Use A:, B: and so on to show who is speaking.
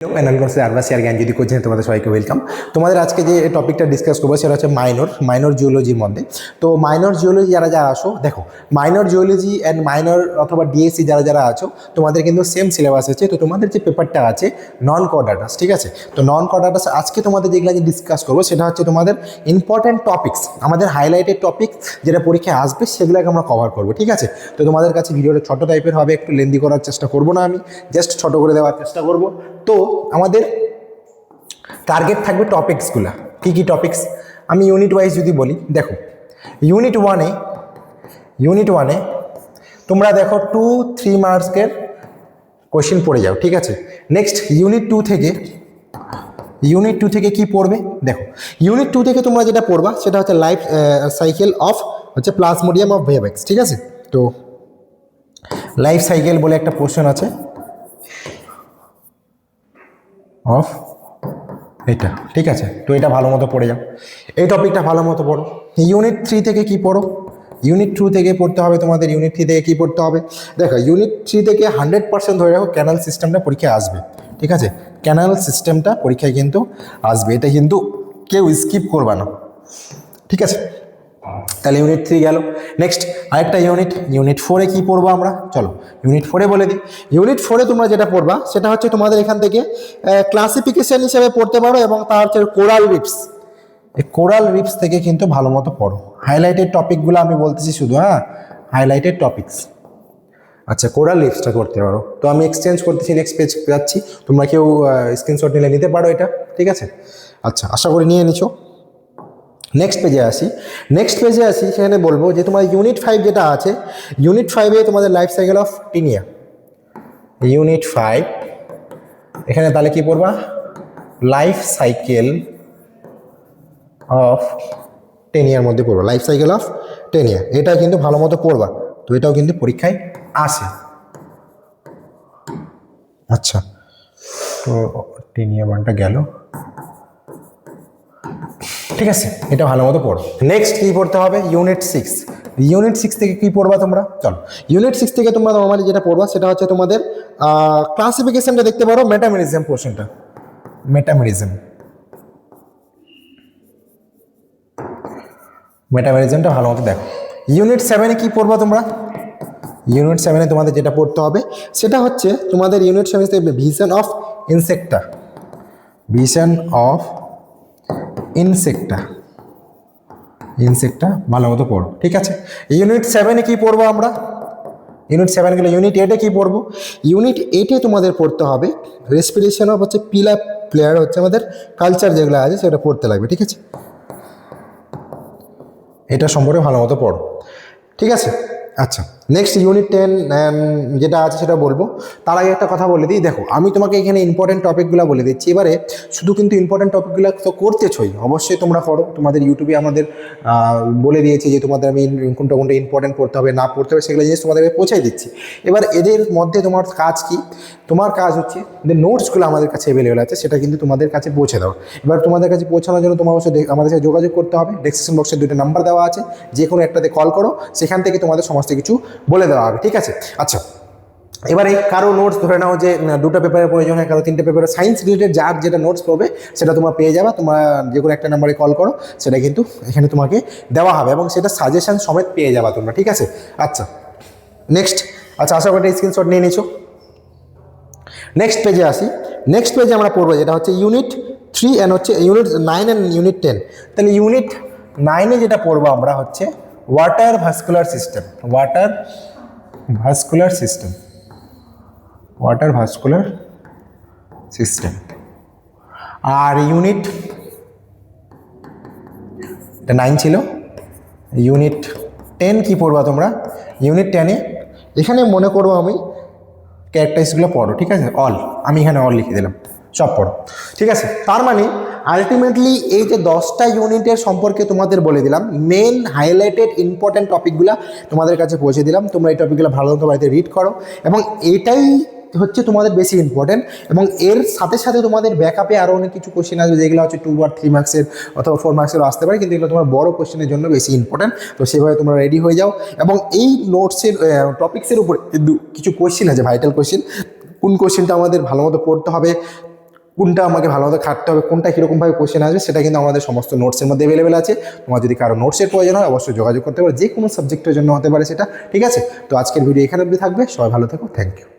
A: Hello অ্যানালগন্সের আরবাসি আর জ্ঞান যদি তোমাদের সবাইকে ওয়েলকাম তোমাদের আজকে যে টপিকটা ডিসকাস করব, সেটা হচ্ছে মাইনর মাইনর জিওলজির মধ্যে। তো মাইনর জিওলজি যারা যারা আসো দেখো মাইনর জিওলজি অ্যান্ড মাইনর অথবা ডিএসসি যারা যারা আছো, তোমাদের কিন্তু সেম সিলেবাস আছে। তো তোমাদের যে পেপারটা আছে নন কর্ডাটাস ঠিক আছে? তো নন কর্ডাটাস আজকে তোমাদের যেগুলো যে ডিসকাস করব, সেটা হচ্ছে তোমাদের ইম্পর্ট্যান্ট টপিক্স আমাদের হাইলাইটেড টপিক যেটা পরীক্ষায় আসবে, সেগুলোকে আমরা কভার করব, ঠিক আছে? তো তোমাদের কাছে ভিডিওটা ছোটো টাইপের হবে, একটু লেন্দি করার চেষ্টা করব না আমি জাস্ট ছোট করে দেওয়ার চেষ্টা করব। তো আমাদের টার্গেট থাকবে টপিকসগুলো কী কী টপিকস আমি ইউনিট ওয়াইজ যদি বলি, দেখো ইউনিট ওয়ানে ইউনিট ওয়ানে তোমরা দেখো টু থ্রি মার্কসের কোশ্চেন পড়ে যাও, ঠিক আছে? নেক্সট ইউনিট টু থেকে ইউনিট টু থেকে কি পড়বে? দেখো ইউনিট টু থেকে তোমরা যেটা পড়বা, সেটা হচ্ছে লাইফ সাইকেল অফ হচ্ছে প্লাজমোডিয়াম অফ ভেবেক্স ঠিক আছে? তো লাইফ সাইকেল বলে একটা পোর্শন আছে। অফ। এটা ঠিক আছে? তো এটা ভালো মতো পড়ে যাও। এই টপিকটা ভালো মতো পড়ো। ইউনিট থ্রি থেকে কি পড়ো? ইউনিট টু থেকে পড়তে হবে তোমাদের, ইউনিট থ্রি থেকে কী পড়তে হবে? দেখো, ইউনিট থ্রি থেকে হান্ড্রেড পার্সেন্ট ধরে রাখো ক্যানাল সিস্টেমটা পরীক্ষায় আসবে, ঠিক আছে? ক্যানাল সিস্টেমটা পরীক্ষায় কিন্তু আসবে। এটা কিন্তু কেউ স্কিপ করবে না, ঠিক আছে? তাহলে ইউনিট থ্রি গেল। নেক্সট আরেকটা ইউনিট ইউনিট ফোরে কী পড়ব আমরা? চলো ইউনিট ফোরে বলে দিই। ইউনিট ফোরে তোমরা যেটা পড়বা, সেটা হচ্ছে তোমাদের এখান থেকে ক্লাসিফিকেশান হিসেবে পড়তে পারো এবং তার হচ্ছে কোরাল রিপস এই কোরাল রিপস থেকে কিন্তু ভালো মতো পড়ো। হাইলাইটেড টপিকগুলো আমি বলতেছি শুধু হ্যাঁ? হাইলাইটেড টপিকস আচ্ছা কোরাল রিপসটা করতে পারো। তো আমি এক্সচেঞ্জ করতেছি নেক্সট পেজ যাচ্ছি। তোমরা কেউ স্ক্রিনশট নিলে নিতে পারো এটা, ঠিক আছে? আচ্ছা আশা করি নিয়ে নিছো। নেক্সট পেজে আসি। নেক্সট পেজে আসি, সেখানে বলব যে তোমার ইউনিট ফাইভ যেটা আছে ইউনিট ফাইভে তোমাদের life cycle of Taenia unit five এখানে তাহলে কি পড়বা? Life cycle of ten year মধ্যে পড়বা। Life cycle of ten year এটা কিন্তু ভালো মতো পড়বা। তো এটাও কিন্তু পরীক্ষায় আসে। আচ্ছা। তো টেন ইয়ার ওয়ানটা গেল। ঠিক আছে? এটা ভালো মতো পড়ো। নেক্সট কী পড়তে হবে? ইউনিট সিক্স ইউনিট সিক্স থেকে কী পড়বা তোমরা? চলো। ইউনিট সিক্স থেকে তোমরা নর্মালি যেটা পড়বা সেটা হচ্ছে তোমাদের ক্লাসিফিকেশনটা দেখতে পারো মেটামেরিজম পোর্শনটা মেটামেরিজম মেটামেরিজমটা ভালো মতো দেখো। ইউনিট সেভেনে কী পড়বা তোমরা? ইউনিট সেভেনে তোমাদের যেটা পড়তে হবে, সেটা হচ্ছে তোমাদের unit seven vision of Insecta vision of Insecta ইনসেক্টটা ভালো মতো পড়ো। ঠিক আছে? ইউনিট সেভেনে কী পড়ব আমরা? ইউনিট সেভেন গেলে ইউনিট এইটে কী পড়ব? ইউনিট এইটে তোমাদের পড়তে হবে রেসপিরেশন অফ হচ্ছে পিলা প্লেয়ার হচ্ছে আমাদের কালচার যেগুলো আছে সেটা পড়তে লাগবে, ঠিক আছে? এটা সম্পর্কে ভালো মতো পড়ো। ঠিক আছে? আচ্ছা। নেক্সট ইউনিট টেন যেটা আছে সেটা বলব। তার আগে একটা কথা বলে দিই। দেখো, আমি তোমাকে এখানে ইম্পর্টেন্ট টপিকগুলো বলে দিচ্ছি। এবারে শুধু কিন্তু ইম্পর্টেন্ট টপিকগুলো তো করতেছই। অবশ্যই তোমরা করো। তোমাদের ইউটিউবে আমাদের বলে দিয়েছি যে তোমাদের আমি কোনটা কোনটা ইম্পর্টেন্ট পড়তে হবে, না পড়তে হবে, সেগুলো জিনিস তোমাদেরকে পৌঁছাই দিচ্ছি। এবার এদের মধ্যে তোমার কাজ কি? তোমার কাজ হচ্ছে যে নোটসগুলো আমাদের কাছে অ্যাভেলেবেল আছে, সেটা কিন্তু তোমাদের কাছে পৌঁছে দাও। এবার তোমাদের কাছে পৌঁছানোর জন্য তোমার অবশ্যই আমাদের সাথে যোগাযোগ করতে হবে। ডেসক্রিপশন বক্সে দুটো নাম্বার দেওয়া আছে। যে কোনো একটাতে কল করো। সেখান থেকে তোমাদের সমস্ত কিছু বলে দেওয়া হবে, ঠিক আছে? আচ্ছা এবারে কারও নোটস ধরে নাও যে দুটো পেপারের প্রয়োজন হয়, কারও তিনটে পেপারে সায়েন্স রিলেটেড যার যেটা নোটস পাবে, সেটা তোমরা পেয়ে যাবে, তোমরা যে কোনো একটা নাম্বারে কল করো, সেটা কিন্তু এখানে তোমাকে দেওয়া হবে এবং সেটা সাজেশন সমেত পেয়ে যাবে তোমরা, ঠিক আছে? আচ্ছা নেক্সট আচ্ছা আশা করি স্ক্রিনশট নিয়ে নিছো নেক্সট পেজে আসি। নেক্সট পেজে আমরা পড়ব, যেটা হচ্ছে ইউনিট থ্রি অ্যান্ড হচ্ছে unit nine and unit ten তাহলে ইউনিট নাইনে যেটা পড়ব আমরা হচ্ছে water vascular system water vascular system water vascular system আর ইউনিট এটা নাইন ছিল। ইউনিট টেন কী পড়বা তোমরা? ইউনিট টেনে এখানে মনে করব আমি ক্যারেক্টারিস্টগুলো পড়ো, ঠিক আছে? অল আমি এখানে অল লিখে দিলাম। সব পড়ো। ঠিক আছে? তার মানে আলটিমেটলি এই যে দশটা ইউনিটের সম্পর্কে তোমাদের বলে দিলাম মেন হাইলাইটেড ইম্পর্ট্যান্ট টপিকগুলো তোমাদের কাছে পৌঁছে দিলাম। তোমরা এই টপিকগুলো ভালো মতো বাড়িতে রিড করো। এবং এটাই হচ্ছে তোমাদের বেশি ইম্পর্টেন্ট এবং এর সাথে সাথে তোমাদের ব্যাকআপে আরও অনেক কিছু কোশ্চেন আসবে, যেগুলো হচ্ছে টু আর থ্রি মার্কসের অথবা ফোর মার্কসেরও আসতে পারে, কিন্তু এগুলো তোমার বড় কোশ্চেনের জন্য বেশি ইম্পর্টেন্ট তো সেভাবে তোমরা রেডি হয়ে যাও। এবং এই নোটসের টপিক্সের উপর কিছু কোশ্চেন আছে ভাইটাল কোশ্চেন কোন কোশ্চেনটা আমাদের ভালো মতো পড়তে হবে? কোনটা আমাকে ভালোভাবে খাটতে হবে, কোনটা কীরকমভাবে কোশ্চেন আসবে, সেটা কিন্তু আমাদের সমস্ত নোটসের মধ্যে অ্যাভেলেবেল আছে। তোমার যদি কারও নোটসের প্রয়োজন হয়, অবশ্যই যোগাযোগ করতে পারে যে কোনো সাবজেক্টের জন্য হতে পারে সেটা, ঠিক আছে? তো আজকের ভিডিও এখানে অবধি থাকবে, সবাই ভালো থাকো থ্যাংক ইউ